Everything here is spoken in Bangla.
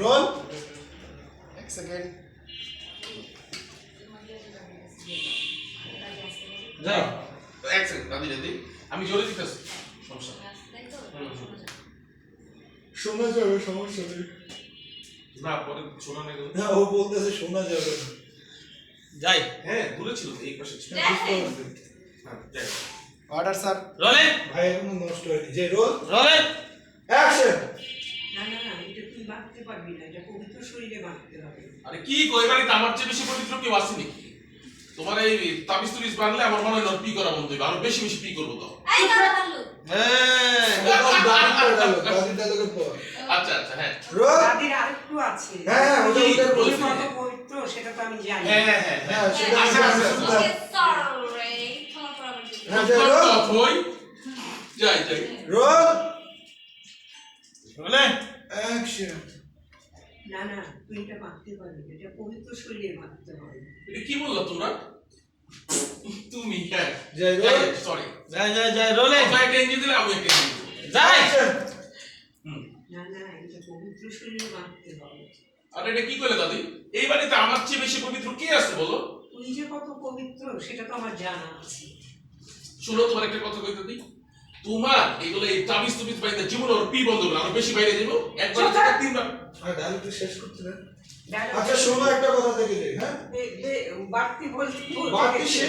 রোল এক সেকেন্ড যাই এক সেকেন্ড দাদি দাদি আমি জোরে দিতেছি। সমস্যা। শোনা যাবে সমস্যা নেই। না পরে শোনা নেই না ও বলতেছে শোনা যাবে না। যাই। হ্যাঁ দূরে ছিল তো, এই পাশে ছিল। হ্যাঁ। অর্ডার স্যার রোলে ভাই এখনও নষ্ট হয়নি। যে রোল রোলে অ্যাকশন না না না এটা তুই বাঁধতে পারবি না এটা পবিত্র শরীরে বাঁধতে হবে। আরে কি কই বাড়িতে আমার চেয়ে বেশি পবিত্র কেউ আছে নাকি? তোমার এই তাবিজ তুবিজ বানলে আমার মনে হয় পি করা বন্ধ হইবে আরও বেশি বেশি পি করব তো। পর। আচ্ছা আচ্ছা হ্যাঁ। রোল আরেকটু আছে। হ্যাঁ, হ্যাঁ, ওটা-। কত পবিত্র সেটা তো আমি জানি। হ্যাঁ হ্যাঁ হ্যাঁ হ্যাঁ। সেটা আচ্ছা, আমি আচ্ছা, শুনতাম। হ্যাঁ যে না না তুই এটা বাঁধতে পারবি এটা পবিত্র শরীরে বাঁধতে হবে। এটা কি বললা তোমরা? তুমি হ্যাঁ। জয় রোল। সরি যাই যাই যাই রোলে। একটা ইঞ্জিন দিলে আমি ইঞ্জিন যাই না না এটা পবিত্র শরীরে বাঁধতে হবে। আর এটা কি করলে দাদি? এই বাড়িতে আমার চেয়ে বেশি পবিত্র কে আছে বলো? তুই যে কত পবিত্র সেটা তো আমার জানা আছে। শুনো তোমার একটা কথা কইতে দিই তোমার এগুলো এই তাবিজ তুবিজ বাড়িতে জীবন ওর পি বন্ধ করে আরও বেশি বাইরে যাব? একবার থেকে। তিনবার। আর ডায়লগটা শেষ করতে না আচ্ছা শোনো একটা কথা থেকে হ্যাঁ? দে- বলছি বাড়তি বলতে বাকি শেষ।